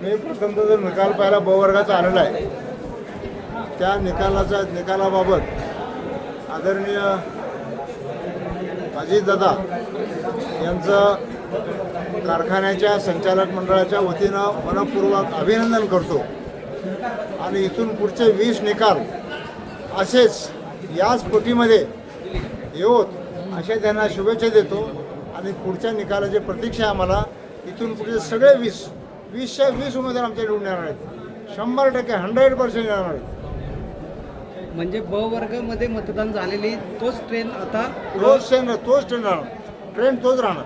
मी प्रथमतः जो निकाल पाहिला ब वर्गाचा आलेला आहे त्या निकालाच्या निकालाबाबत आदरणीय अजितदादा यांचं कारखान्याच्या संचालक मंडळाच्या वतीनं मनपूर्वक अभिनंदन करतो. आणि इथून पुढचे वीस निकाल असेच याच पोटीमध्ये येऊत अशा त्यांना शुभेच्छा देतो. आणि पुढच्या निकालाची प्रतीक्षा आम्हाला इथून पुढचे सगळे वीस वीसच्या वीस उमेदवार आमच्या निवडून येणार आहेत. शंभर टक्के हंड्रेड पर्सेंट येणार आहेत. म्हणजे ब वर्गामध्ये मतदान झालेली तोच ट्रेन आता तोच ट्रेन तोच ट्रेन राहणार. ट्रेन तोच राहणार.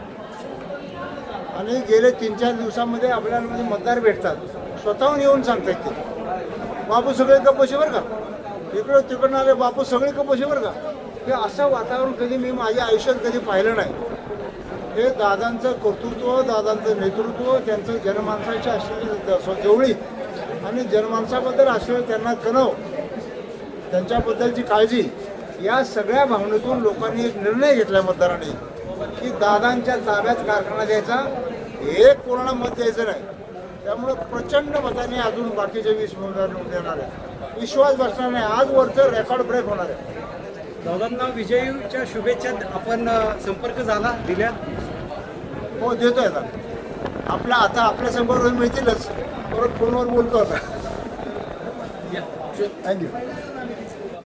आणि गेले तीन चार दिवसामध्ये आपल्याला मध्ये मतदार भेटतात. स्वतःहून येऊन सांगतात ते. बापू सगळे कपोशी बरं का? इकडं तिकडनं आले बापू सगळे कपोशी बरं का? हे असं वातावरण कधी मी माझ्या आयुष्यात कधी पाहिलं नाही. हे दादांचं कर्तृत्व दादांचं नेतृत्व त्यांचं जनमानसाच्या असलेली जवळी आणि जनमानसाबद्दल असलेलं त्यांना कणव त्यांच्याबद्दलची काळजी या सगळ्या भावनेतून लोकांनी एक निर्णय घेतला मतदारांनी की दादांच्या ताब्यात कारखाना द्यायचा एक कोणाला मत द्यायचं नाही. त्यामुळं प्रचंड मताने अजून बाकीचे वीस उमेदवार निवडून येणार आहे विश्वास बसणार नाही. आज वरचं रेकॉर्ड ब्रेक होणार आहे. दादांना विजयीच्या शुभेच्छा आपण संपर्क झाला दिल्या हो देतोय आता आपला आता आपल्यासमोर मिळतीलच. परत फोनवर बोलतो आता. थँक्यू